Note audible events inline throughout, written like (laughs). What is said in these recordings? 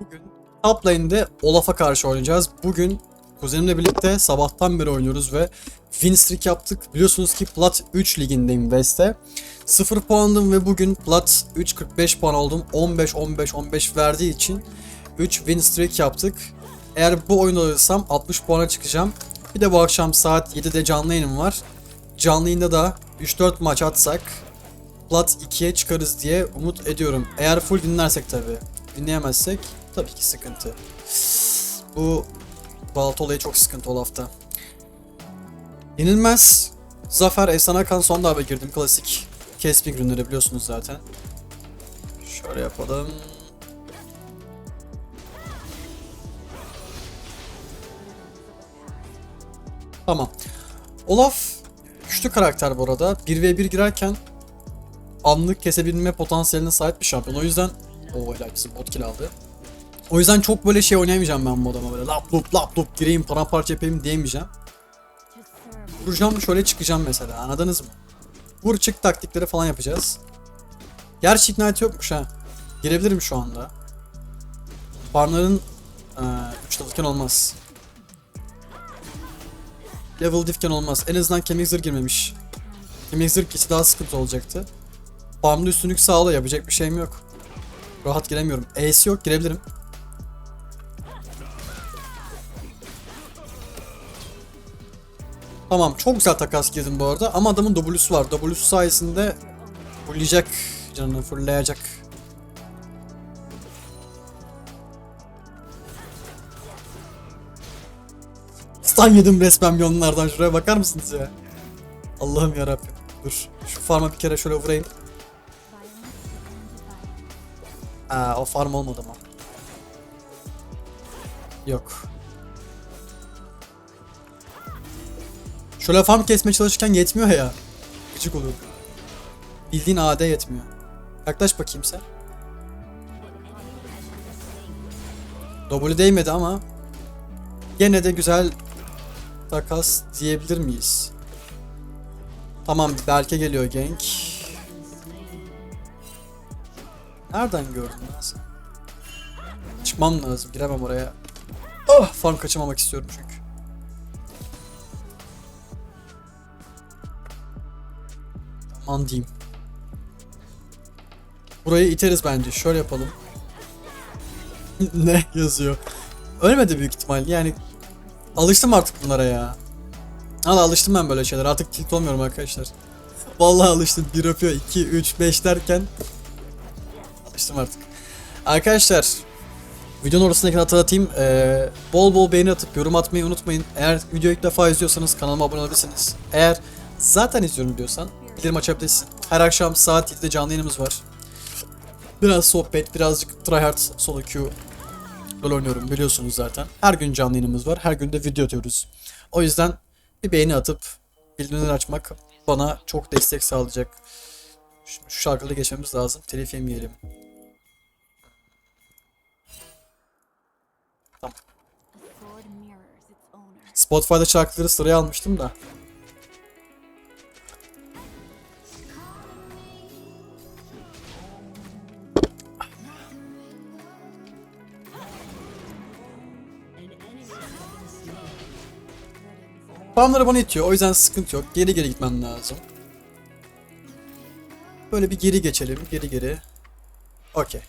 Bugün top Olaf'a karşı oynayacağız. Bugün kuzenimle birlikte sabahtan beri oynuyoruz ve win streak yaptık. Biliyorsunuz ki Plat 3 ligindeyim West'te. 0 puandım ve bugün Plat 3 45 puan oldum. 15 15 15 verdiği için 3 win streak yaptık. Eğer bu oyunu alırsam 60 puana çıkacağım. Bir de bu akşam saat 7'de canlı yayınım var. Canlı yayında da 3-4 maç atsak Plat 2'ye çıkarız diye umut ediyorum. Eğer full dinlersek tabi. Dinleyemezsek tabii ki sıkıntı. Bu Balt olayı çok sıkıntı Olaf'ta. Yenilmez. Zafer Efsane Kan son darbe girdim. Klasik Casping ürünleri biliyorsunuz zaten. Şöyle yapalım. Tamam. Olaf güçlü karakter bu arada. 1v1 girerken anlık kesebilme potansiyeline sahip bir şampiyon. O yüzden o helal bizim bot kill aldı. O yüzden çok böyle şey oynayamayacağım ben bu adama böyle lap lup lap lup gireyim paramparça yapayım diyemeyeceğim. Vuracağım şöyle çıkacağım mesela anladınız mı? Vur çık taktikleri falan yapacağız. Gerçi ignite yokmuş ha. Girebilirim şu anda. Farmların eee 3 level'ken olmaz. Level diffken olmaz. En azından kemik zırh girmemiş. Kemik zırh daha sıkıntı olacaktı. Farmda üstünlük sağla yapacak bir şeyim yok. Rahat giremiyorum. Ace yok girebilirim. Tamam çok güzel takas girdim bu arada ama adamın W'su var. W'su sayesinde fulleyecek canını fullleyecek. Stun yedim resmen milyonlardan şuraya bakar mısınız ya? Allah'ım yarabbim. Dur şu farma bir kere şöyle vurayım. Aa o farm olmadı mı? Yok. Şöyle farm kesmeye çalışırken yetmiyor ya. Gıcık oluyor. Bildiğin AD yetmiyor. Yaklaş bakayım sen. W değmedi ama gene de güzel takas diyebilir miyiz? Tamam Berke geliyor gank. Nereden gördün lan sen? Çıkmam lazım giremem oraya. Ah farm kaçırmamak istiyorum çünkü. Aman diyeyim. Burayı iteriz bence. Şöyle yapalım. (laughs) ne yazıyor? Ölmedi büyük ihtimal. Yani alıştım artık bunlara ya. Valla alıştım ben böyle şeyler. Artık tilt olmuyorum arkadaşlar. Vallahi alıştım. 1 öpüyor, 2, 3, 5 derken alıştım artık. Arkadaşlar videonun ortasındaki hatırlatayım. Ee, bol bol beğeni atıp yorum atmayı unutmayın. Eğer videoyu ilk defa izliyorsanız kanalıma abone olabilirsiniz. Eğer zaten izliyorum diyorsan bildirim açabilirsin. Her akşam saat 7'de canlı yayınımız var. Biraz sohbet, birazcık tryhard solo queue LoL oynuyorum biliyorsunuz zaten. Her gün canlı yayınımız var. Her gün de video atıyoruz. O yüzden bir beğeni atıp bildirimleri açmak bana çok destek sağlayacak. Şu, şu şarkıda geçmemiz lazım. Telif yemeyelim. Spotify'da şarkıları sıraya almıştım da. Farmları bana itiyor. O yüzden sıkıntı yok. Geri geri gitmem lazım. Böyle bir geri geçelim. Geri geri. Okey.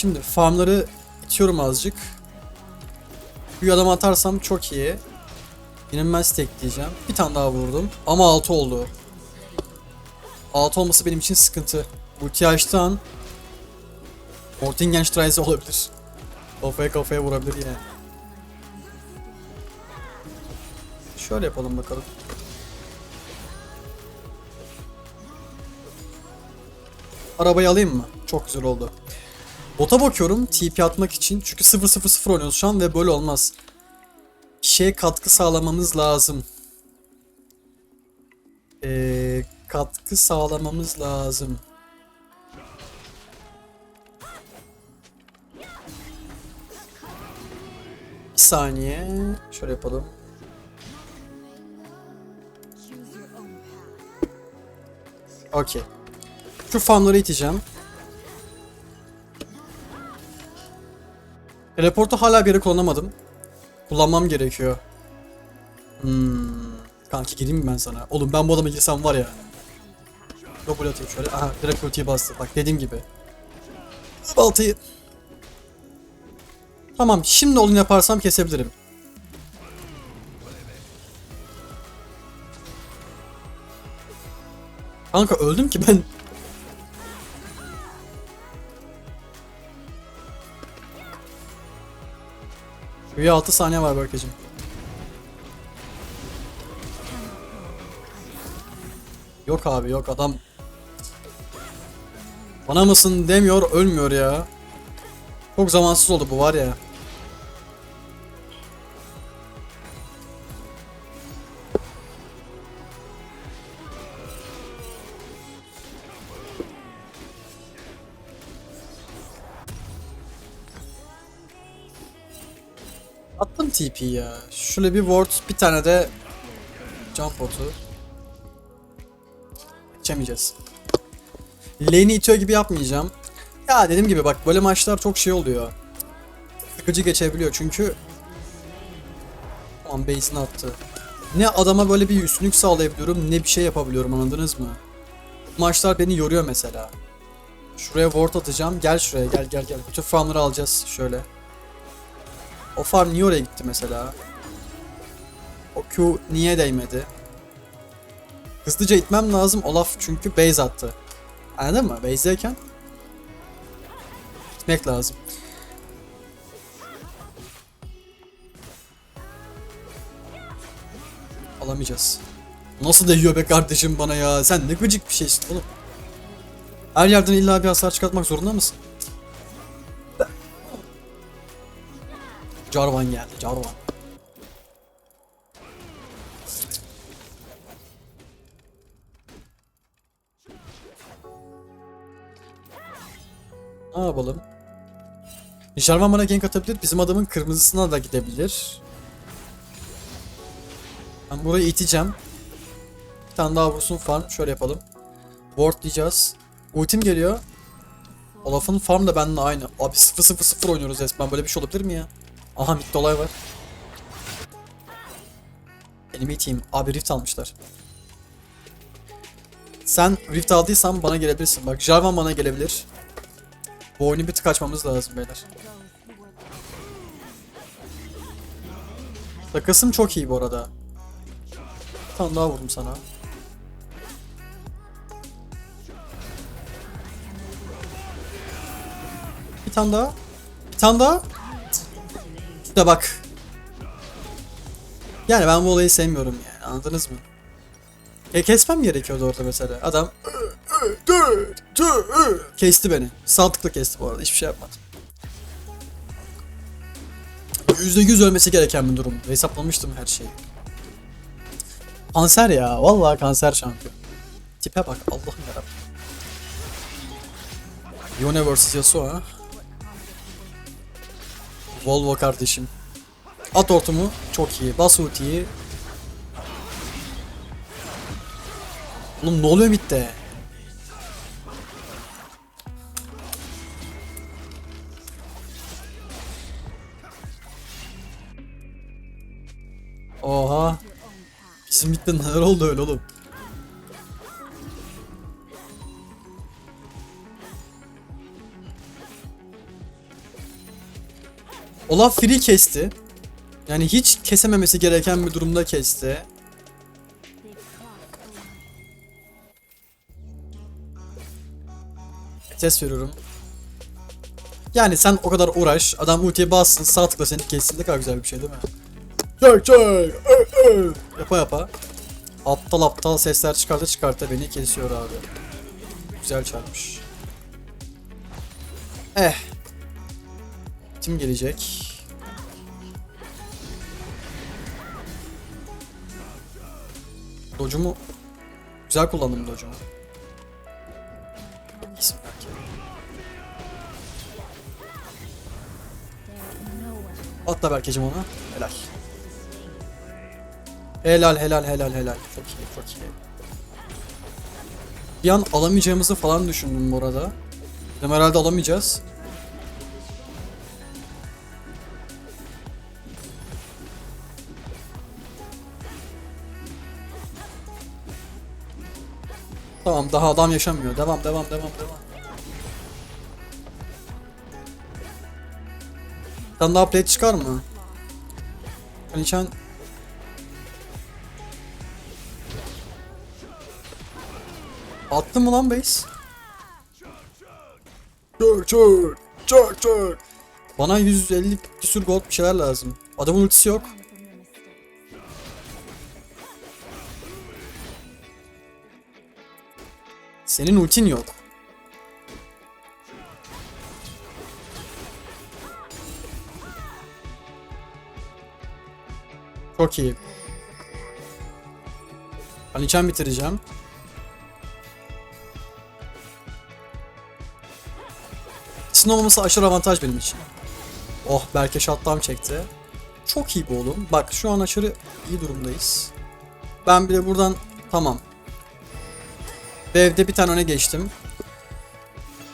Şimdi farmları itiyorum azıcık. Bir adam atarsam çok iyi. Yenilmez tek. Bir tane daha vurdum. Ama 6 oldu. 6 olması benim için sıkıntı. Ulti açtığı an Mortingenstreise olabilir. Kafaya kafaya vurabilir yine. Şöyle yapalım bakalım. Arabayı alayım mı? Çok güzel oldu. Bota bakıyorum TP atmak için. Çünkü 0-0-0 oynuyoruz şu an ve böyle olmaz. Bir şeye katkı sağlamamız lazım. Ee, katkı sağlamamız lazım. Bir saniye. Şöyle yapalım. Okey. Şu farmları iteceğim. Teleportu hala bir yere kullanamadım. Kullanmam gerekiyor. Hmm. Kanki gireyim mi ben sana? Oğlum ben bu adama girsem var ya. Double atayım şöyle. Aha direkt ultiyi bastı. Bak dediğim gibi. Baltayı. Tamam şimdi onu yaparsam kesebilirim. Kanka öldüm ki ben. Şuraya 6 saniye var Berkeciğim. Yok abi yok adam. Bana mısın demiyor ölmüyor ya. Çok zamansız oldu bu var ya. Attım TP ya. Şöyle bir ward, bir tane de jump botu. Geçemeyeceğiz. Lane'i itiyor gibi yapmayacağım. Ya dediğim gibi bak böyle maçlar çok şey oluyor. Sıkıcı geçebiliyor çünkü Aman base'ini attı. Ne adama böyle bir üstünlük sağlayabiliyorum ne bir şey yapabiliyorum anladınız mı? Maçlar beni yoruyor mesela. Şuraya ward atacağım. Gel şuraya gel gel gel. Bütün farmları alacağız şöyle. O farm niye oraya gitti mesela? O Q niye değmedi? Hızlıca itmem lazım Olaf çünkü base attı. Anladın mı? Base'deyken gitmek lazım. Alamayacağız. Nasıl değiyor be kardeşim bana ya? Sen ne gıcık bir şeysin oğlum. Her yerden illa bir hasar çıkartmak zorunda mısın? Jarvan geldi, Jarvan. Ne yapalım? Jarvan bana gank atabilir, bizim adamın kırmızısına da gidebilir. Ben burayı iteceğim. Bir tane daha vursun farm, şöyle yapalım. Ward diyeceğiz. Ultim geliyor. Olaf'ın farm da benimle aynı. Abi 0-0-0 oynuyoruz resmen. Böyle bir şey olabilir mi ya? Aha mid olay var. Enemy team. Abi rift almışlar. Sen rift aldıysan bana gelebilirsin. Bak Jarvan bana gelebilir. Bu oyunu bir tık açmamız lazım beyler. Takasım çok iyi bu arada. Bir tane daha vurdum sana. Bir tane daha. Bir tane daha. İşte bak. Yani ben bu olayı sevmiyorum yani anladınız mı? E kesmem gerekiyordu orada mesela. Adam kesti beni. Saltıkla kesti bu arada. Hiçbir şey yapmadım. %100 ölmesi gereken bir durum. Hesaplamıştım her şeyi. Kanser ya. Vallahi kanser şampiyon. Tipe bak. Allah'ım yarabbim. Yone vs Yasuo ha. Volvo kardeşim. At ortumu çok iyi. Bas ultiyi. Oğlum ne oluyor midde? Oha. Bizim midde neler oldu öyle oğlum? Olaf free kesti. Yani hiç kesememesi gereken bir durumda kesti. Ses veriyorum. Yani sen o kadar uğraş, adam ultiye bassın, sağ tıkla seni kessin ne kadar güzel bir şey değil mi? Çek çek! ö, ö. Yapa yapa. Aptal aptal sesler çıkarta çıkarta beni kesiyor abi. Güzel çarpmış. Eh. Kim gelecek? Documu güzel kullandım documu. İsim belki. Atla Berkeciğim ona. Helal. Helal helal helal helal. Çok iyi çok iyi. Bir an alamayacağımızı falan düşündüm bu arada. Dedim herhalde alamayacağız. Tamam daha adam yaşamıyor. Devam devam devam devam. Sen daha plate çıkar mı? Sen Attın mı lan base? Çök çök çök çök. Bana 150 küsür gold bir şeyler lazım. Adamın ultisi yok. Senin ultin yok. Çok iyi. Ben içen bitireceğim. İkisinin olmaması aşırı avantaj benim için. Oh Berke shutdown çekti. Çok iyi bu oğlum. Bak şu an aşırı iyi durumdayız. Ben bile buradan tamam. Dev'de bir tane öne geçtim.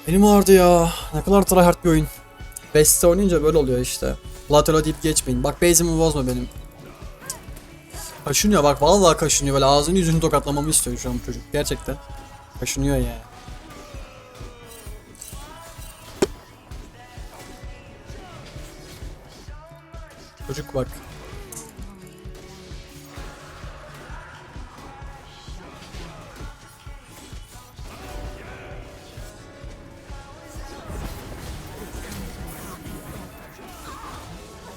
Elim ağrıdı ya. Ne kadar tryhard bir oyun. Beste oynayınca böyle oluyor işte. Lateral deyip geçmeyin. Bak base'imi bozma benim. Kaşınıyor bak vallahi kaşınıyor böyle ağzını yüzünü tokatlamamı istiyor şu an çocuk. Gerçekten. Kaşınıyor yani. Çocuk bak.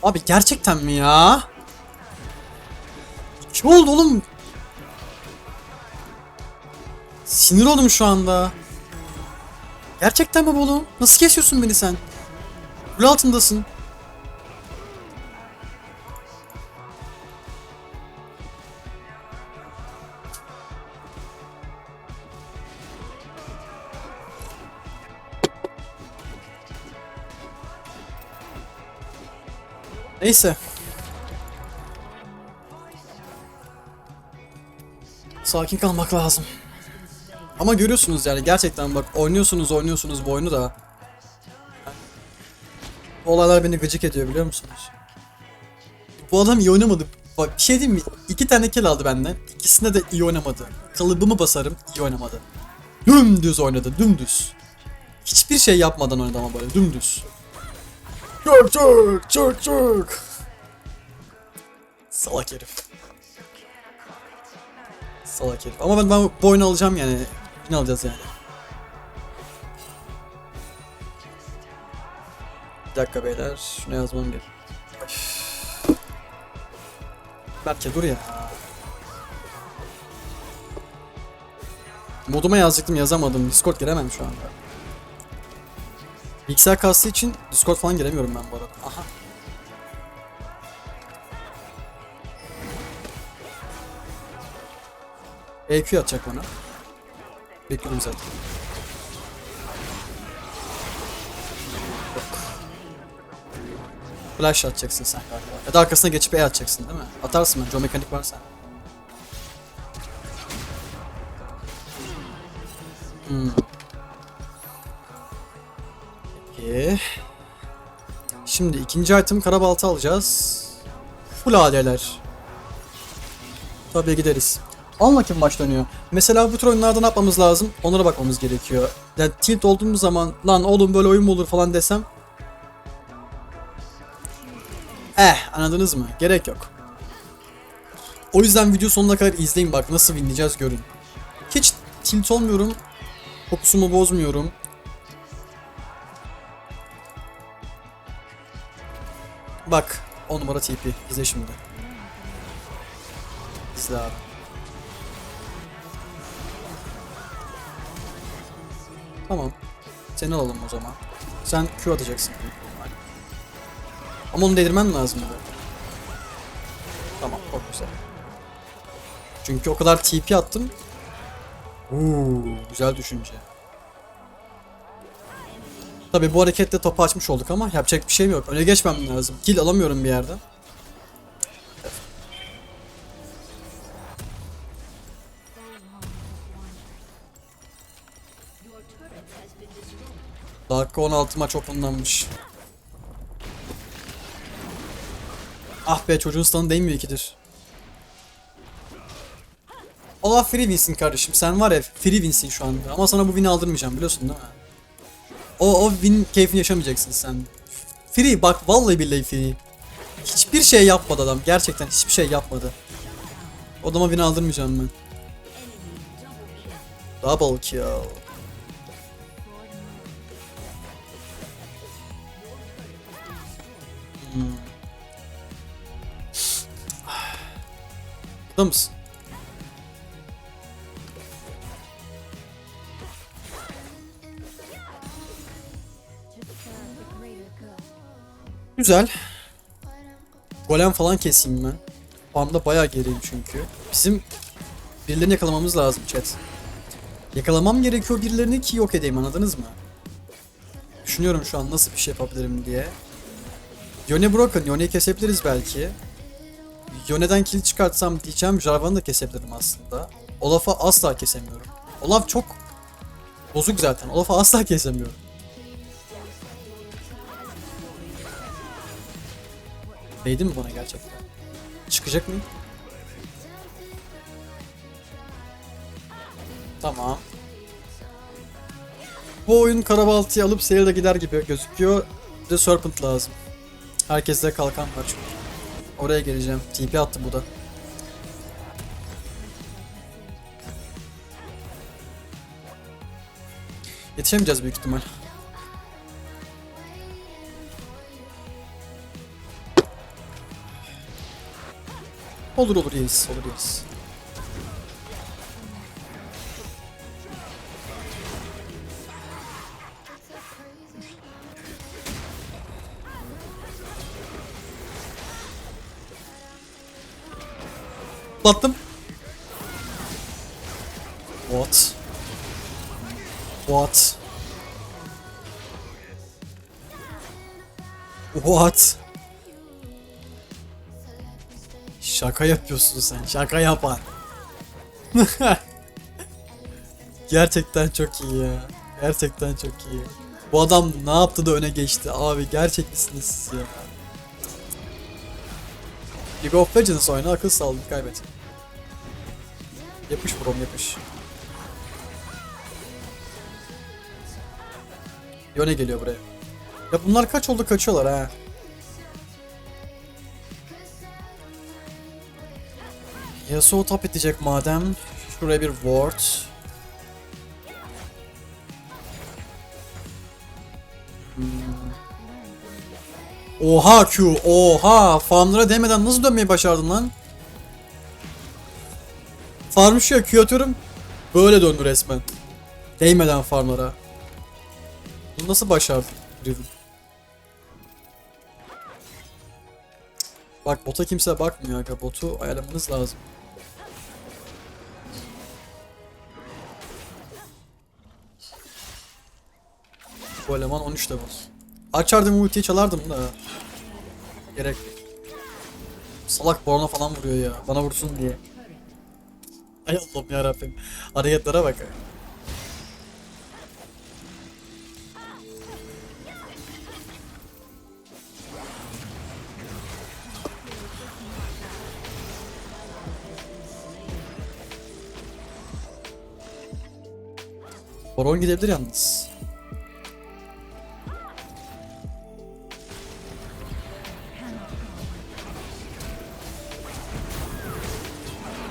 Abi gerçekten mi ya? Kim oldu oğlum? Sinir oldum şu anda. Gerçekten mi bu oğlum? Nasıl kesiyorsun beni sen? Kul altındasın. Neyse. Sakin kalmak lazım. Ama görüyorsunuz yani gerçekten bak oynuyorsunuz oynuyorsunuz bu oyunu da. Bu olaylar beni gıcık ediyor biliyor musunuz? Bu adam iyi oynamadı. Bak bir şey diyeyim mi? İki tane kill aldı benden. İkisinde de iyi oynamadı. Kalıbımı basarım iyi oynamadı. Dümdüz oynadı dümdüz. Hiçbir şey yapmadan oynadı ama böyle dümdüz. Çök çök. Salak herif. Salak herif. Ama ben, ben bu oyunu alacağım yani. Ne alacağız yani. Bir dakika beyler. Şunu yazmam gerek. Berke dur ya. Moduma yazacaktım yazamadım. Discord giremem şu anda. Bilgisayar kastı için Discord falan giremiyorum ben bu arada. Aha. EQ atacak bana. Bekliyorum zaten. Flash atacaksın sen galiba. Ya da arkasına geçip E atacaksın değil mi? Atarsın bence o mekanik var sen. Hmm. Peki. Şimdi ikinci item karabalta alacağız. Full AD'ler. Tabii gideriz. Anla kim maç dönüyor. Mesela bu tür oyunlarda ne yapmamız lazım? Onlara bakmamız gerekiyor. Yani tilt olduğumuz zaman lan oğlum böyle oyun mu olur falan desem. Eh anladınız mı? Gerek yok. O yüzden video sonuna kadar izleyin bak nasıl winleyeceğiz görün. Hiç tilt olmuyorum. Fokusumu bozmuyorum. Bak 10 numara TP izle şimdi. İzle abi. Tamam. Seni alalım o zaman. Sen Q atacaksın. Ama onu delirmen lazım. Tamam çok güzel. Çünkü o kadar TP attım. Uuu güzel düşünce. Tabi bu hareketle topu açmış olduk ama yapacak bir şeyim yok. Öne geçmem lazım. Kill alamıyorum bir yerden. Dakika 16 maç openlanmış. Ah be çocuğun stun'ı değmiyor ikidir. Olaf free kardeşim. Sen var ya free şu anda. Ama sana bu win'i aldırmayacağım biliyorsun değil mi? O, o win keyfini yaşamayacaksın sen. Free bak vallahi billahi free. Hiçbir şey yapmadı adam. Gerçekten hiçbir şey yapmadı. O adama win aldırmayacağım ben. Double kill. Hmm. (sighs) Burada mısın? Güzel. Golem falan keseyim ben. Farmda bayağı geriyim çünkü. Bizim birilerini yakalamamız lazım chat. Yakalamam gerekiyor birilerini ki yok edeyim anladınız mı? Düşünüyorum şu an nasıl bir şey yapabilirim diye. Yone broken, Yone'yi kesebiliriz belki. Yone'den kill çıkartsam diyeceğim Jarvan'ı da kesebilirim aslında. Olaf'ı asla kesemiyorum. Olaf çok bozuk zaten. Olaf'ı asla kesemiyorum. Değdi mi bana gerçekten? Çıkacak mı? Tamam. Bu oyun Karabaltı'yı alıp Sailor'a gider gibi gözüküyor. Bir de Serpent lazım. Herkeste kalkan var çünkü. Oraya geleceğim. TP attı bu da. Yetişemeyeceğiz büyük ihtimal. Olur olur yeriz, olur yeriz. Battım. What? What? What? Şaka yapıyorsun sen. Şaka yapan. (laughs) Gerçekten çok iyi ya. Gerçekten çok iyi. Bu adam ne yaptı da öne geçti abi. Gerçek misiniz siz ya? League of Legends oyna akıl sağlığı kaybet. Yapış brom yapış. Yone geliyor buraya. Ya bunlar kaç oldu kaçıyorlar ha. Yasuo top edecek madem. Şuraya bir ward. Oha Q, oha! Farmlara değmeden nasıl dönmeyi başardın lan? Farm şu ya, Q atıyorum. Böyle döndü resmen. Değmeden farmlara. Bunu nasıl başardın? Bak bota kimse bakmıyor aga. Botu ayarlamanız lazım. Bu eleman 13 level. Açardım ultiyi çalardım da. Gerek. Salak Borna falan vuruyor ya. Bana vursun diye. Ay Allah'ım yarabbim. Hareketlere bak. Baron gidebilir yalnız.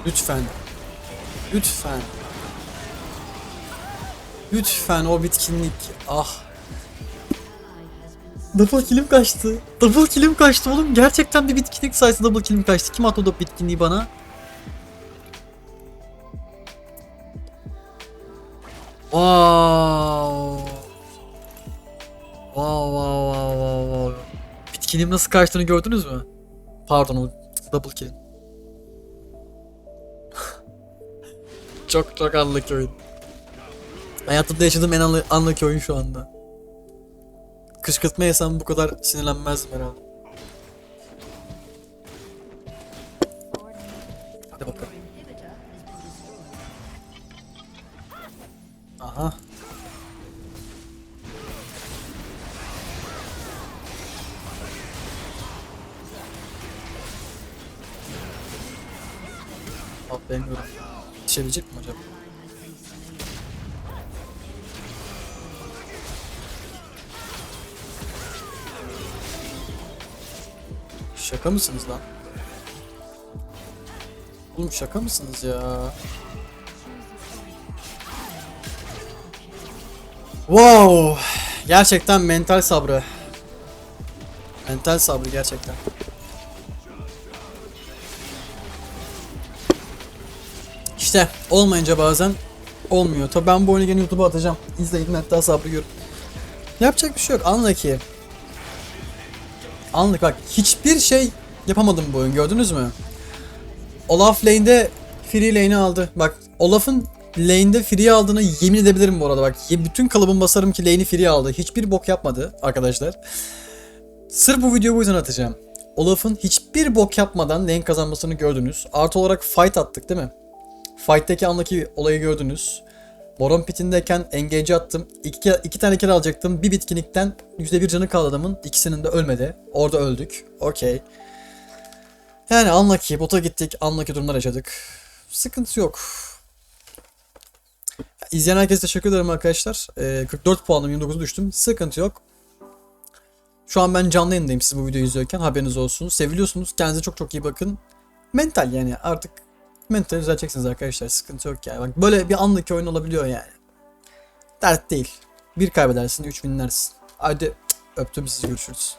Lütfen. Lütfen. Lütfen o bitkinlik. Ah. Double kill'im kaçtı. Double kill'im kaçtı oğlum. Gerçekten bir bitkinlik sayesinde double kill'im kaçtı. Kim attı o bitkinliği bana? Wow. Wow wow wow wow. Bitkinim nasıl kaçtığını gördünüz mü? Pardon o double kill. Çok çok anlık oyun. Hayatımda yaşadığım en anlı, anlık oyun şu anda. Kışkırtma yesem bu kadar sinirlenmezdim herhalde. Hadi bakalım. Atlayamıyorum. Yetişebilecek mi acaba? Şaka mısınız lan? Oğlum şaka mısınız ya? Wow! Gerçekten mental sabrı. Mental sabrı gerçekten. İşte olmayınca bazen olmuyor. Tabi ben bu oyunu gene YouTube'a atacağım. İzleyin hatta sabrı görün. Yapacak bir şey yok. Anla ki. Anlık bak hiçbir şey yapamadım bu oyun gördünüz mü? Olaf lane'de free lane'i aldı. Bak Olaf'ın lane'de free aldığını yemin edebilirim bu arada bak. Bütün kalıbım basarım ki lane'i free aldı. Hiçbir bok yapmadı arkadaşlar. Sırf bu videoyu bu yüzden atacağım. Olaf'ın hiçbir bok yapmadan lane kazanmasını gördünüz. Artı olarak fight attık değil mi? Fight'teki andaki olayı gördünüz. Moron pitindeyken engage attım. İki, iki tane kill alacaktım. Bir bitkinlikten %1 canı kaldı adamın. İkisinin de ölmedi. Orada öldük. Okey. Yani unlucky. Bota gittik. Unlucky durumlar yaşadık. Sıkıntı yok. İzleyen herkese teşekkür ederim arkadaşlar. Ee, 44 puanım 29 düştüm. Sıkıntı yok. Şu an ben canlı yayındayım siz bu videoyu izliyorken haberiniz olsun. Seviliyorsunuz. Kendinize çok çok iyi bakın. Mental yani artık mental düzelteceksiniz arkadaşlar. Sıkıntı yok yani. Bak böyle bir anlık oyun olabiliyor yani. Dert değil. Bir kaybedersin, üç binlersin. Hadi öptüm sizi görüşürüz.